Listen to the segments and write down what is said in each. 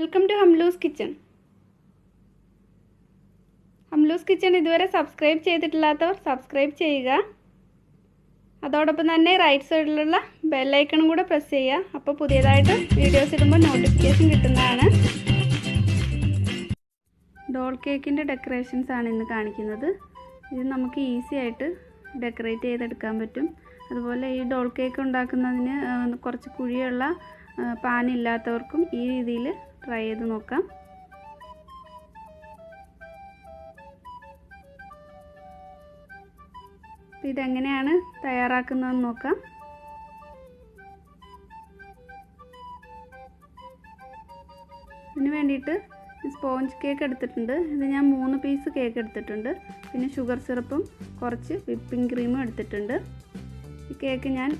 Welcome to Hamloos kitchen Hamloos kitchen ഇതുവരെ subscribe ചെയ്തിട്ടില്ലാത്തവർ subscribe ചെയ്യുക. അതോടൊപ്പം തന്നെ റൈറ്റ് സൈഡിലുള്ള ബെല്ലൈക്കണും കൂടെ പ്രസ് ചെയ്യുക. അപ്പോൾ പുതിയതായിട്ട് വീഡിയോസ് ഇടുമ്പോൾ നോട്ടിഫിക്കേഷൻ കിട്ടുന്നതാണ്. ഡോൾ കേക്കിന്റെ ഡെക്കറേഷൻസ് ആണ് ഇന്ന് കാണിക്കുന്നത്. ഇത് നമുക്ക് ഈസി ആയിട്ട് ഡെക്കറേറ്റ് ചെയ്തെടുക്കാൻ പറ്റും. അതുപോലെ ഈ ഡോൾ കേക്ക് ഉണ്ടാക്കുന്നതിന് കുറച്ച് കുഴിയുള്ള പാനില്ലാത്തവർക്കും ഈ രീതിയിൽ ട്രൈ ചെയ്ത് നോക്കാം. അപ്പോൾ ഇതെങ്ങനെയാണ് തയ്യാറാക്കുന്നതെന്ന് നോക്കാം. ഇതിന് വേണ്ടിയിട്ട് സ്പോഞ്ച് കേക്ക് എടുത്തിട്ടുണ്ട്. ഇത് ഞാൻ മൂന്ന് പീസ് കേക്ക് എടുത്തിട്ടുണ്ട്. പിന്നെ ഷുഗർ സിറപ്പും കുറച്ച് വിപ്പിംഗ് ക്രീമും എടുത്തിട്ടുണ്ട്. ഈ കേക്ക് ഞാൻ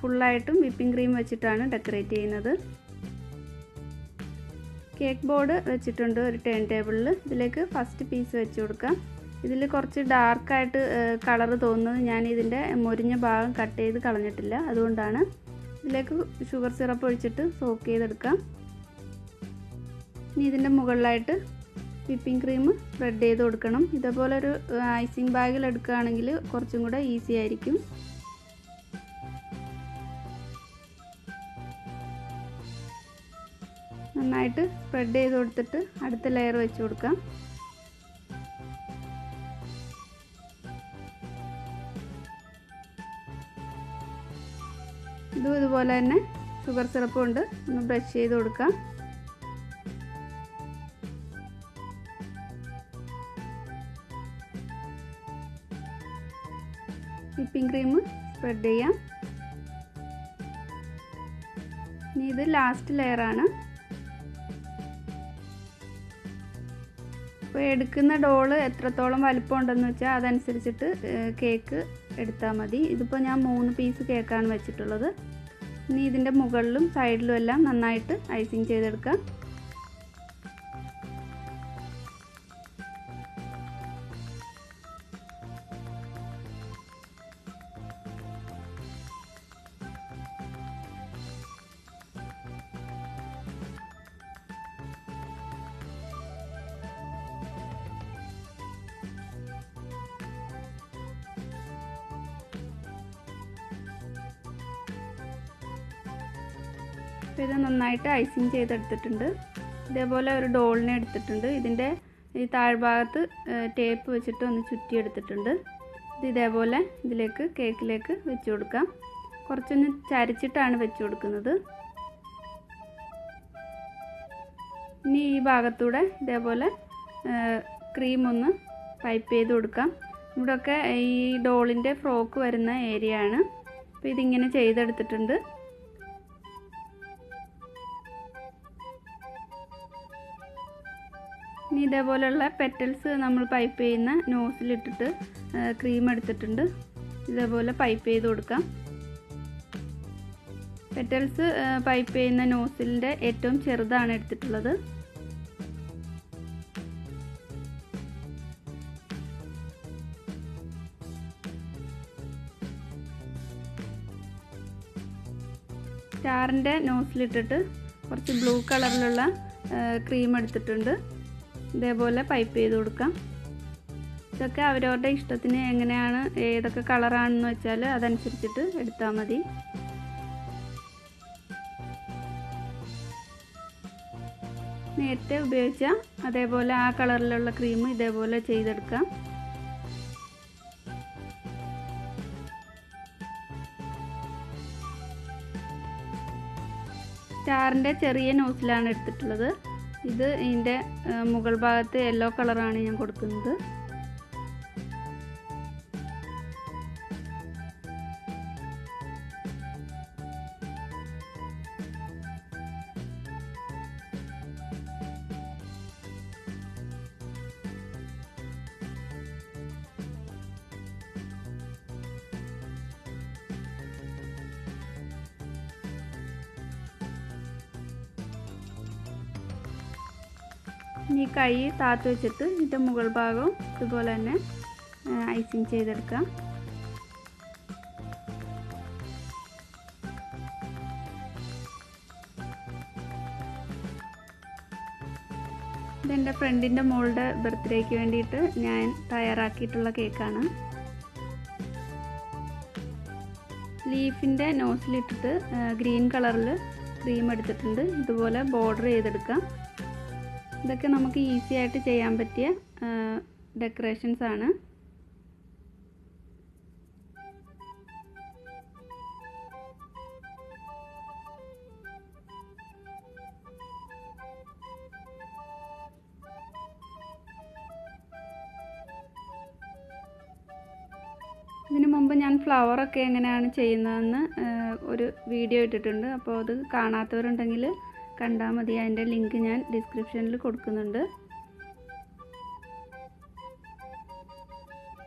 ഫുള്ളായിട്ടും വിപ്പിംഗ് ക്രീം വെച്ചിട്ടാണ് ഡെക്കറേറ്റ് ചെയ്യുന്നത്. കേക്ക് ബോർഡ് വെച്ചിട്ടുണ്ട് ഒരു ടേൺ ടേബിളിൽ ഇതിലേക്ക് ഫസ്റ്റ് പീസ് വെച്ച് കൊടുക്കാം. ഇതിൽ കുറച്ച് ഡാർക്കായിട്ട് കളർ തോന്നുന്നത് ഞാൻ ഇതിന്റെ മുരിഞ്ഞ ഭാഗം കട്ട് ചെയ്ത് കളഞ്ഞിട്ടില്ല. അതുകൊണ്ടാണ് ഇതിലേക്ക് ഷുഗർ സിറപ്പ് ഒഴിച്ചിട്ട് സോക്ക് ചെയ്തെടുക്കാം. ഇനി ഇതിന്റെ മുകളിലായിട്ട് വിപ്പിംഗ് ക്രീം സ്പ്രെഡ് ചെയ്ത് കൊടുക്കണം. ഇതേപോലെ ഒരു ഐസിങ് ബാഗിൽ എടുക്കുകയാണെങ്കിൽ കുറച്ചും കൂടെ ഈസി ആയിരിക്കും. നന്നായിട്ട് സ്പ്രെഡ് ചെയ്ത് കൊടുത്തിട്ട് അടുത്ത ലെയർ വെച്ച് കൊടുക്കാം. ഇതും ഇതുപോലെ തന്നെ ഷുഗർ സിറപ്പ് കൊണ്ട് ഒന്ന് ബ്രഷ് ചെയ്ത് കൊടുക്കാം. വിപ്പിംഗ് ക്രീം സ്പ്രെഡ് ചെയ്യാം. ഇനി ഇത് ലാസ്റ്റ് ലെയറാണ് അപ്പോൾ എടുക്കുന്ന ഡോൾ എത്രത്തോളം വലിപ്പം ഉണ്ടെന്ന് വെച്ചാൽ അതനുസരിച്ചിട്ട് കേക്ക് എടുത്താൽ മതി. ഇതിപ്പോൾ ഞാൻ മൂന്ന് പീസ് കേക്കാണ് വെച്ചിട്ടുള്ളത്. ഇനി ഇതിന്റെ മുകളിലും സൈഡിലും എല്ലാം നന്നായിട്ട് ഐസിങ് ചെയ്തെടുക്കാം. അപ്പോൾ ഇത് നന്നായിട്ട് ഐസിങ് ചെയ്തെടുത്തിട്ടുണ്ട്. ഇതേപോലെ ഒരു ഡോളിനെ എടുത്തിട്ടുണ്ട്. ഇതിന്റെ ഈ താഴ്ഭാഗത്ത് ടേപ്പ് വെച്ചിട്ട് ഒന്ന് ചുറ്റിയെടുത്തിട്ടുണ്ട്. ഇത് ഇതേപോലെ ഇതിലേക്ക് കേക്കിലേക്ക് വെച്ച് കൊടുക്കാം. കുറച്ചൊന്ന് ചരിച്ചിട്ടാണ് വെച്ച് കൊടുക്കുന്നത്. ഇനി ഈ ഭാഗത്തൂടെ ഇതേപോലെ ക്രീം ഒന്ന് പൈപ്പ് ചെയ്ത് കൊടുക്കാം. ഇവിടെയൊക്കെ ഈ ഡോളിന്റെ ഫ്രോക്ക് വരുന്ന ഏരിയ ആണ് അപ്പോൾ ഇതിങ്ങനെ ചെയ്തെടുത്തിട്ടുണ്ട്. ഇനി ഇതേപോലെയുള്ള പെറ്റൽസ് നമ്മൾ പൈപ്പ് ചെയ്യുന്ന നോസിലിട്ടിട്ട് ക്രീം എടുത്തിട്ടുണ്ട്. ഇതേപോലെ പൈപ്പ് ചെയ്ത് കൊടുക്കാം. പെറ്റൽസ് പൈപ്പ് ചെയ്യുന്ന നോസിലിന്റെ ഏറ്റവും ചെറുതാണ് എടുത്തിട്ടുള്ളത്. സ്റ്റാറിന്റെ നോസിലിട്ടിട്ട് കുറച്ച് ബ്ലൂ കളറിലുള്ള ക്രീം എടുത്തിട്ടുണ്ട്. ഇതേപോലെ പൈപ്പ് ചെയ്ത് കൊടുക്കാം. ഇതൊക്കെ അവരവരുടെ ഇഷ്ടത്തിന് എങ്ങനെയാണ് ഏതൊക്കെ കളറാണെന്ന് വെച്ചാൽ അതനുസരിച്ചിട്ട് എടുത്താൽ മതി. നേരത്തെ ഉപയോഗിച്ച അതേപോലെ ആ കളറിലുള്ള ക്രീം ഇതേപോലെ ചെയ്തെടുക്കാം. സ്റ്റാറിന്റെ ചെറിയ നോസിലാണ് എടുത്തിട്ടുള്ളത്. ഇത് ഇതിന്റെ മുകൾ ഭാഗത്ത് യെല്ലോ കളറാണ് ഞാൻ കൊടുക്കുന്നത്. ഇനി കൈ താത്ത് വെച്ചിട്ട് ഇതിന്റെ മുകൾ ഭാഗവും ഇതുപോലെ തന്നെ ഐസിങ് ചെയ്തെടുക്കാം. ഇതെന്റെ ഫ്രണ്ടിന്റെ മോളുടെ ബർത്ത്ഡേക്ക് വേണ്ടിയിട്ട് ഞാൻ തയ്യാറാക്കിയിട്ടുള്ള കേക്കാണ്. ലീഫിന്റെ നോസിലിട്ടിട്ട് ഗ്രീൻ കളറിൽ ക്രീം എടുത്തിട്ടുണ്ട്. ഇതുപോലെ ബോർഡർ ചെയ്തെടുക്കാം. ഇതൊക്കെ നമുക്ക് ഈസി ആയിട്ട് ചെയ്യാൻ പറ്റിയ ഡെക്കറേഷൻസ് ആണ്. ഇതിനു മുമ്പ് ഞാൻ ഫ്ലവറൊക്കെ എങ്ങനെയാണ് ചെയ്യുന്നതെന്ന് ഒരു വീഡിയോ ഇട്ടിട്ടുണ്ട്. അപ്പോൾ അത് കാണാത്തവരുണ്ടെങ്കിൽ കണ്ടാൽ മതി. അതിന്റെ ലിങ്ക് ഞാൻ ഡിസ്ക്രിപ്ഷനിൽ കൊടുക്കുന്നുണ്ട്.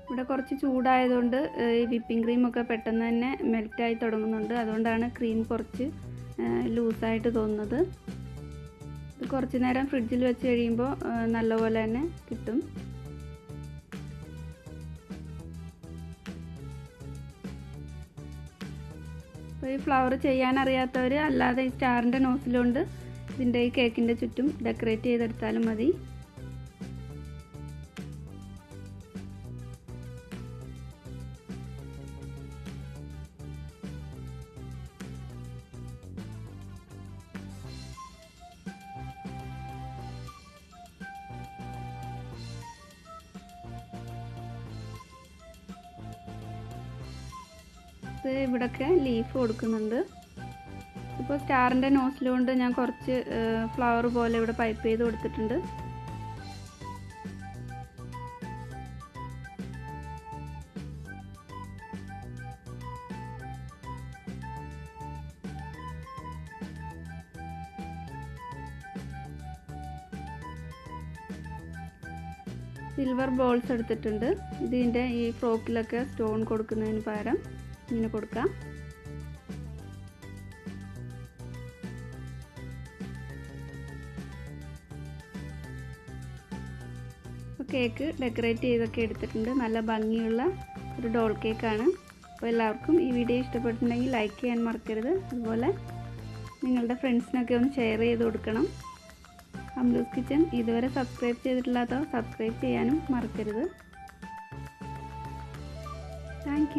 ഇവിടെ കുറച്ച് ചൂടായതുകൊണ്ട് ഈ വിപ്പിംഗ് ക്രീമൊക്കെ പെട്ടെന്ന് തന്നെ മെൽറ്റായി തുടങ്ങുന്നുണ്ട്. അതുകൊണ്ടാണ് ക്രീം കുറച്ച് ലൂസായിട്ട് തോന്നുന്നത്. ഇത് കുറച്ച് നേരം ഫ്രിഡ്ജിൽ വെച്ച് കഴിയുമ്പോൾ നല്ലപോലെ തന്നെ കിട്ടും. അപ്പോൾ ഈ ഫ്ലവർ ചെയ്യാനറിയാത്തവർ അല്ലാതെ ഈ സ്റ്റാറിന്റെ നോസിലുകൊണ്ട് ഇതിന്റെ ഈ കേക്കിന്റെ ചുറ്റും ഡെക്കറേറ്റ് ചെയ്തെടുത്താലും മതി. ഇത് ഇവിടൊക്കെ ലീഫ് കൊടുക്കുന്നുണ്ട്. ഇപ്പോൾ സ്റ്റാറിന്റെ നോസിലുകൊണ്ട് ഞാൻ കുറച്ച് ഫ്ലവർ പോലെ ഇവിടെ പൈപ്പ് ചെയ്ത് കൊടുത്തിട്ടുണ്ട്. സിൽവർ ബോൾസ് എടുത്തിട്ടുണ്ട്. ഇതിന്റെ ഈ ഫ്രോക്കിലൊക്കെ സ്റ്റോൺ കൊടുക്കുന്നതിന് പകരം ഇങ്ങനെ കൊടുക്കാം. അപ്പോൾ കേക്ക് ഡെക്കറേറ്റ് ചെയ്തൊക്കെ എടുത്തിട്ടുണ്ട്. നല്ല ഭംഗിയുള്ള ഒരു ഡോൾ കേക്കാണ് അപ്പോൾ എല്ലാവർക്കും ഈ വീഡിയോ ഇഷ്ടപ്പെട്ടിട്ടുണ്ടെങ്കിൽ ലൈക്ക് ചെയ്യാൻ മറക്കരുത്. അതുപോലെ നിങ്ങളുടെ ഫ്രണ്ട്സിനൊക്കെ ഒന്ന് ഷെയർ ചെയ്ത് കൊടുക്കണം. അംലൂസ് കിച്ചൺ ഇതുവരെ സബ്സ്ക്രൈബ് ചെയ്തിട്ടില്ലാത്തവർ സബ്സ്ക്രൈബ് ചെയ്യാനും മറക്കരുത്. താങ്ക്